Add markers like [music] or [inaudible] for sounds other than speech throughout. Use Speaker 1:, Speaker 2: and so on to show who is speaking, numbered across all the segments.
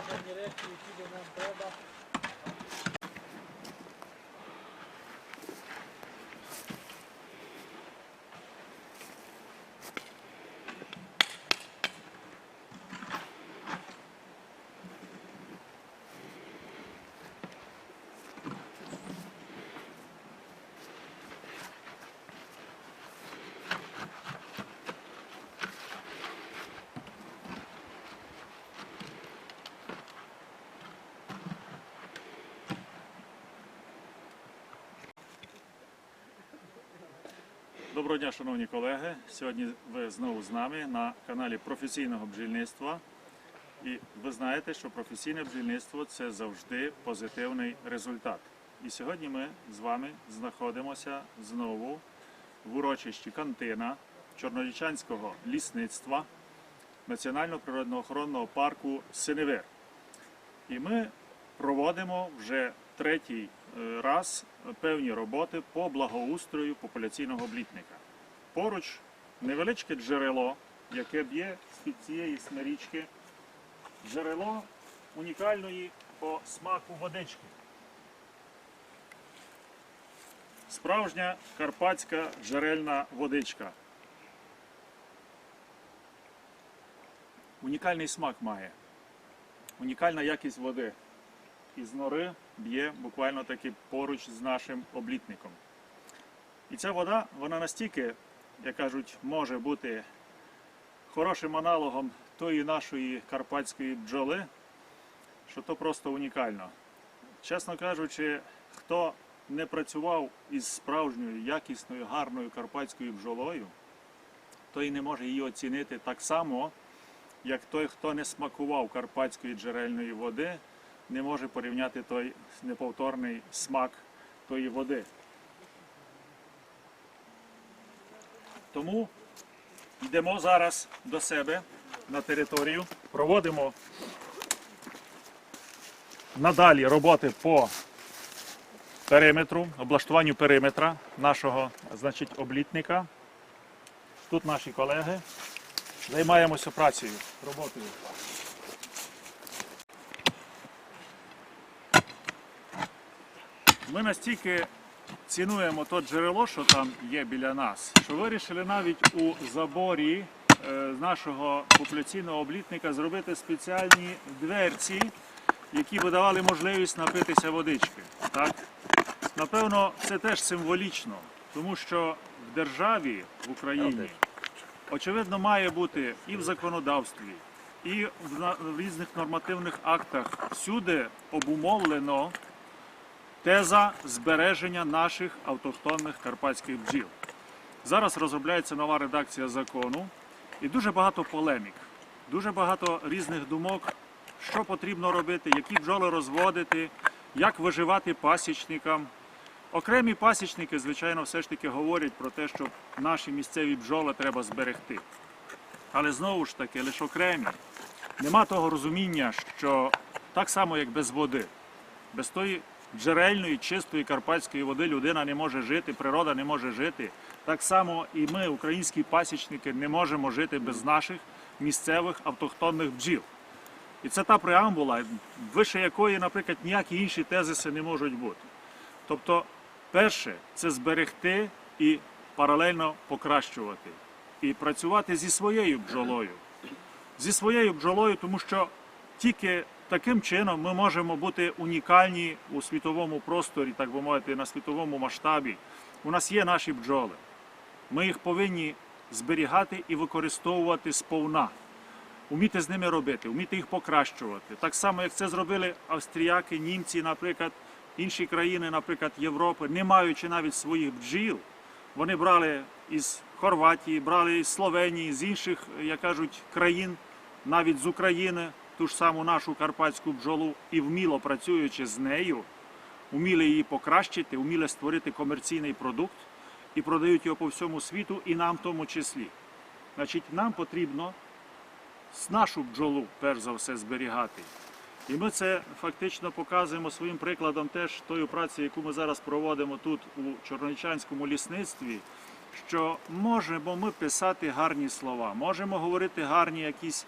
Speaker 1: вказані речі, які нам треба.
Speaker 2: Доброго дня, шановні колеги. Сьогодні ви знову з нами на каналі професійного бджільництва. І ви знаєте, що професійне бджільництво це завжди позитивний результат. І сьогодні ми з вами знаходимося знову в урочищі Кантина Чорнорічанського лісництва Національного природно-охоронного парку Синевир. І ми проводимо вже третій раз певні роботи по благоустрою популяційного облітника. Поруч невеличке джерело, яке б'є з-під цієї смирічки, джерело унікальної по смаку водички. Справжня карпатська джерельна водичка. Унікальний смак має унікальна якість води. Із нори б'є буквально таки поруч з нашим облітником. І ця вода, вона настільки, як кажуть, може бути хорошим аналогом тої нашої карпатської бджоли, що то просто унікально. Чесно кажучи, хто не працював із справжньою, якісною, гарною карпатською бджолою, той не може її оцінити так само, як той, хто не смакував карпатської джерельної води, не може порівняти той неповторний смак тої води. Тому йдемо зараз до себе на територію, проводимо надалі роботи по периметру, облаштуванню периметра нашого значить, облітника. Тут наші колеги. Займаємося працею, роботою. Ми настільки цінуємо то джерело, що там є біля нас, що вирішили навіть у заборі е, нашого популяційного облітника зробити спеціальні дверці, які би давали можливість напитися водички. Так? Напевно, це теж символічно, тому що в державі, в Україні, очевидно, має бути і в законодавстві, і в різних нормативних актах всюди обумовлено теза збереження наших автохтонних карпатських бджіл. Зараз розробляється нова редакція закону і дуже багато полемік, дуже багато різних думок, що потрібно робити, які бджоли розводити, як виживати пасічникам. Окремі пасічники, звичайно, все ж таки говорять про те, що наші місцеві бджоли треба зберегти. Але знову ж таки, лише окремі. Нема того розуміння, що так само, як без води, без тої джерельної, чистої карпатської води людина не може жити, природа не може жити. Так само і ми, українські пасічники, не можемо жити без наших місцевих автохтонних бджіл. І це та преамбула, вище якої, наприклад, ніякі інші тезиси не можуть бути. Тобто, перше це зберегти і паралельно покращувати. І працювати зі своєю бджолою. Зі своєю бджолою, тому що тільки таким чином ми можемо бути унікальні у світовому просторі, так би мовити, на світовому масштабі. У нас є наші бджоли. Ми їх повинні зберігати і використовувати сповна. Уміти з ними робити, вміти їх покращувати. Так само, як це зробили австріяки, німці, наприклад, інші країни, наприклад, Європи, не маючи навіть своїх бджіл, вони брали із Хорватії, брали із Словенії, з інших, як кажуть, країн, навіть з України, ту ж саму нашу карпатську бджолу, і вміло працюючи з нею, вміли її покращити, вміли створити комерційний продукт і продають його по всьому світу, і нам в тому числі. Значить, нам потрібно нашу бджолу, перш за все, зберігати. І ми це фактично показуємо своїм прикладом теж тою працею, яку ми зараз проводимо тут у Чорничанському лісництві, що можемо ми писати гарні слова, можемо говорити гарні якісь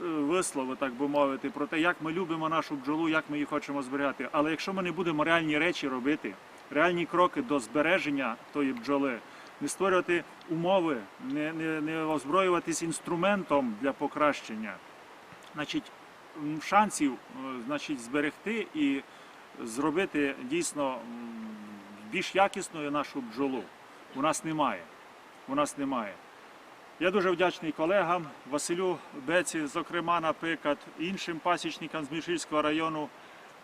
Speaker 2: вислови, так би мовити, про те, як ми любимо нашу бджолу, як ми її хочемо зберігати. Але якщо ми не будемо реальні речі робити, реальні кроки до збереження тої бджоли, не створювати умови, не, не, не озброюватись інструментом для покращення, значить, шансів е, значить, зберегти і зробити дійсно більш якісною нашу бджолу у нас немає. У нас немає. Я дуже вдячний колегам Василю Беці, зокрема, наприклад, іншим пасічникам з Мішильського району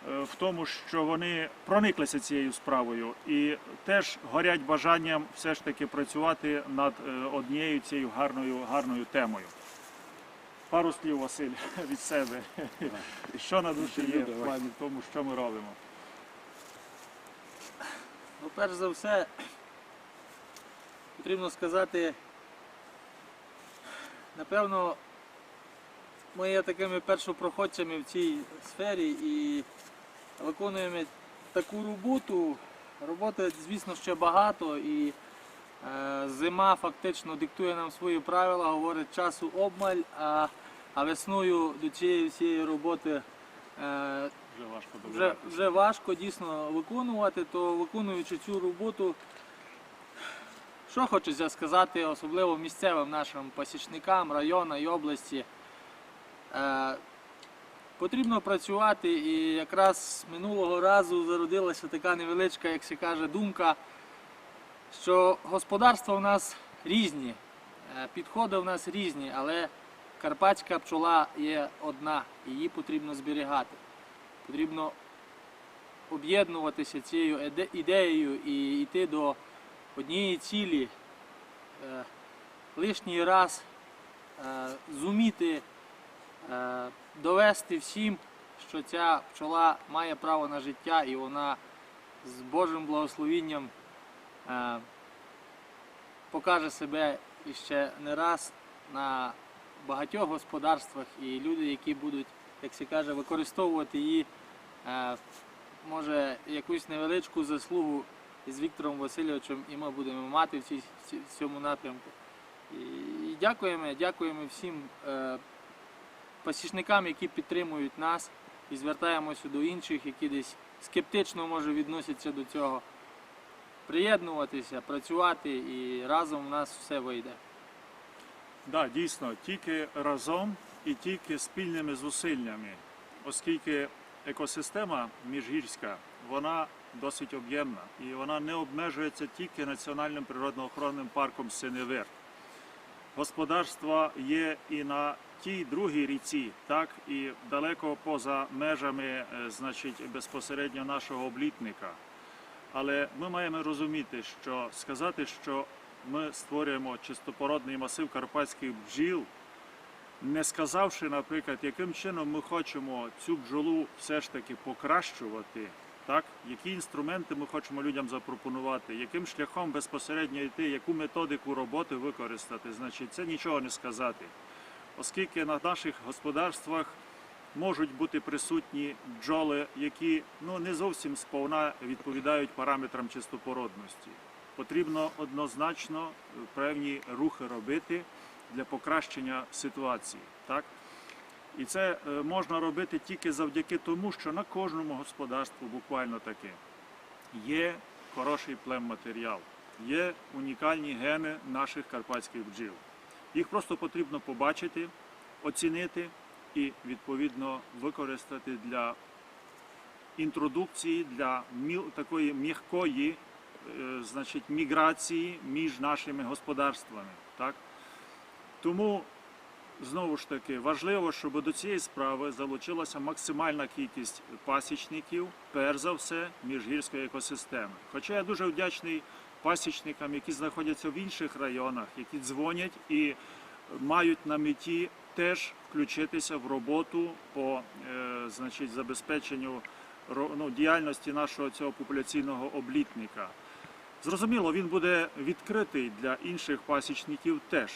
Speaker 2: е, в тому, що вони прониклися цією справою і теж горять бажанням все ж таки працювати над е, однією цією гарною, гарною темою. Пару слів, Василь, [laughs] від себе. Що на душі є в плані тому, що ми робимо.
Speaker 1: Ну, перш за все, потрібно сказати, напевно, ми є такими першопроходцями в цій сфері і виконуємо таку роботу. Роботи, звісно, ще багато і е, зима фактично диктує нам свої правила, говорить часу обмаль, а, а весною до цієї всієї роботи е,
Speaker 2: Вже важко
Speaker 1: вже, вже важко дійсно виконувати, то виконуючи цю роботу, що хочеться сказати, особливо місцевим нашим пасічникам району і області. Е, потрібно працювати і якраз минулого разу зародилася така невеличка, як се каже, думка, що господарства в нас різні, е, підходи в нас різні, але карпатська пчола є одна, її потрібно зберігати потрібно об'єднуватися цією іде- ідеєю і йти до однієї цілі, е, лишній раз е, зуміти е, довести всім, що ця пчола має право на життя і вона з Божим благословінням покаже себе іще не раз на багатьох господарствах. І люди, які будуть, як се каже, використовувати її, може якусь невеличку заслугу із Віктором Васильовичем, і ми будемо мати в, цій, в цьому напрямку. І, дякуємо, дякуємо всім е, пасічникам, які підтримують нас, і звертаємося до інших, які десь скептично може відносяться до цього. Приєднуватися, працювати і разом у нас все вийде.
Speaker 2: Да, дійсно, тільки разом і тільки спільними зусиллями, оскільки екосистема міжгірська, вона досить об'ємна і вона не обмежується тільки національним природоохоронним парком Синевир. Господарства є і на тій другій ріці, так і далеко поза межами, е, значить, безпосередньо нашого облітника. Але ми маємо розуміти, що сказати, що ми створюємо чистопородний масив карпатських бджіл, не сказавши, наприклад, яким чином ми хочемо цю бджолу все ж таки покращувати, так? які інструменти ми хочемо людям запропонувати, яким шляхом безпосередньо йти, яку методику роботи використати, значить, це нічого не сказати. Оскільки на наших господарствах можуть бути присутні бджоли, які ну, не зовсім сповна відповідають параметрам чистопородності. Потрібно однозначно певні рухи робити для покращення ситуації. Так? І це е, можна робити тільки завдяки тому, що на кожному господарству буквально таке є хороший племматеріал, є унікальні гени наших карпатських бджіл. Їх просто потрібно побачити, оцінити і відповідно використати для інтродукції, для такої м'якої е, значить, міграції між нашими господарствами. Так? Тому знову ж таки важливо, щоб до цієї справи залучилася максимальна кількість пасічників, перш за все, міжгірської екосистеми. Хоча я дуже вдячний пасічникам, які знаходяться в інших районах, які дзвонять і мають на меті теж включитися в роботу по е, значить, забезпеченню ну, діяльності нашого цього популяційного облітника. Зрозуміло, він буде відкритий для інших пасічників теж.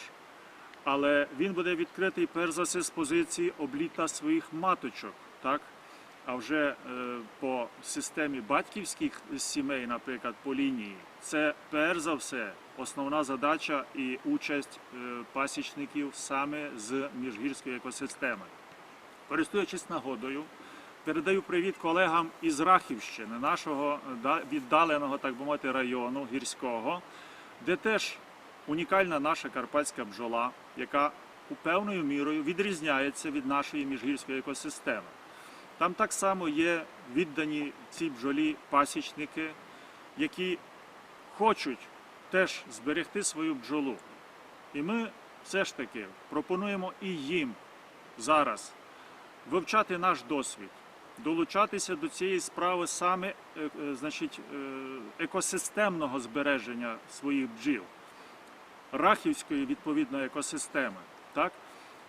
Speaker 2: Але він буде відкритий перш за все з позиції обліта своїх маточок, так? А вже е, по системі батьківських сімей, наприклад, по лінії, це перш за все основна задача і участь е, пасічників саме з міжгірської екосистеми. Користуючись нагодою, передаю привіт колегам із Рахівщини, нашого е, да- віддаленого, так би мовити, району гірського, де теж унікальна наша карпатська бджола, яка у певною мірою відрізняється від нашої міжгірської екосистеми. Там так само є віддані цій бджолі пасічники, які хочуть теж зберегти свою бджолу. І ми все ж таки пропонуємо і їм зараз вивчати наш досвід, долучатися до цієї справи саме е, е, значить, е, екосистемного збереження своїх бджіл, рахівської відповідної екосистеми. Так?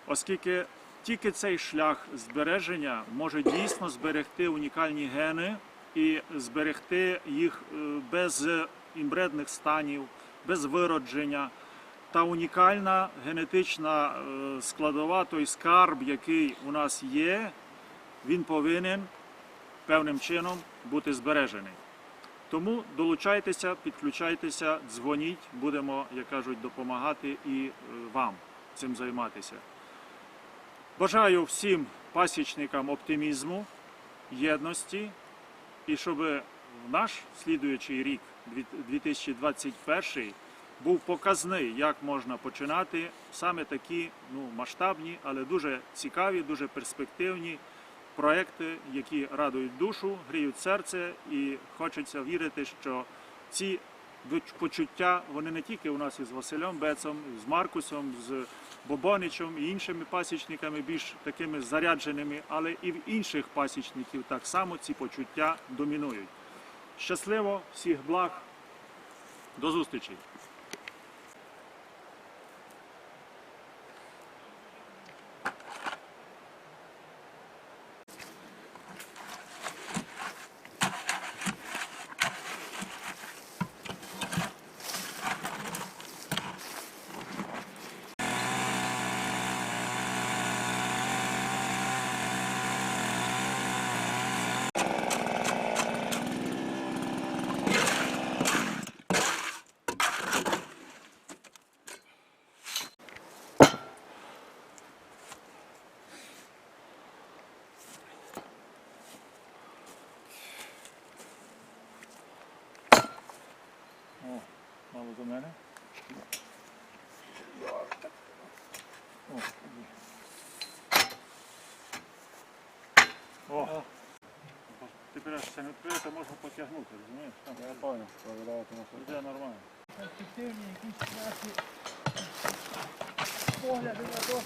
Speaker 2: Оскільки тільки цей шлях збереження може дійсно зберегти унікальні гени і зберегти їх е, без імбредних станів, без виродження. Та унікальна генетична е, складова, той скарб, який у нас є, він повинен певним чином бути збережений. Тому долучайтеся, підключайтеся, дзвоніть, будемо, як кажуть, допомагати і е, вам цим займатися. Бажаю всім пасічникам оптимізму, єдності і щоб наш слідуючий рік, 2021, був показний, як можна починати саме такі ну, масштабні, але дуже цікаві, дуже перспективні проекти, які радують душу, гріють серце, і хочеться вірити, що ці почуття вони не тільки у нас із Василем Бецом, з Маркусом, з Бобоничем і іншими пасічниками, більш такими зарядженими, але і в інших пасічників так само ці почуття домінують. Щасливо, всіх благ, до зустрічі! О, мало до мене. О, О. Тепер це не відкрито, можна потягнути, розумієш?
Speaker 3: Я пам'ятаю, проверяю, тому що
Speaker 2: Буде нормально.
Speaker 1: Ефективні якісь наші погляди на то,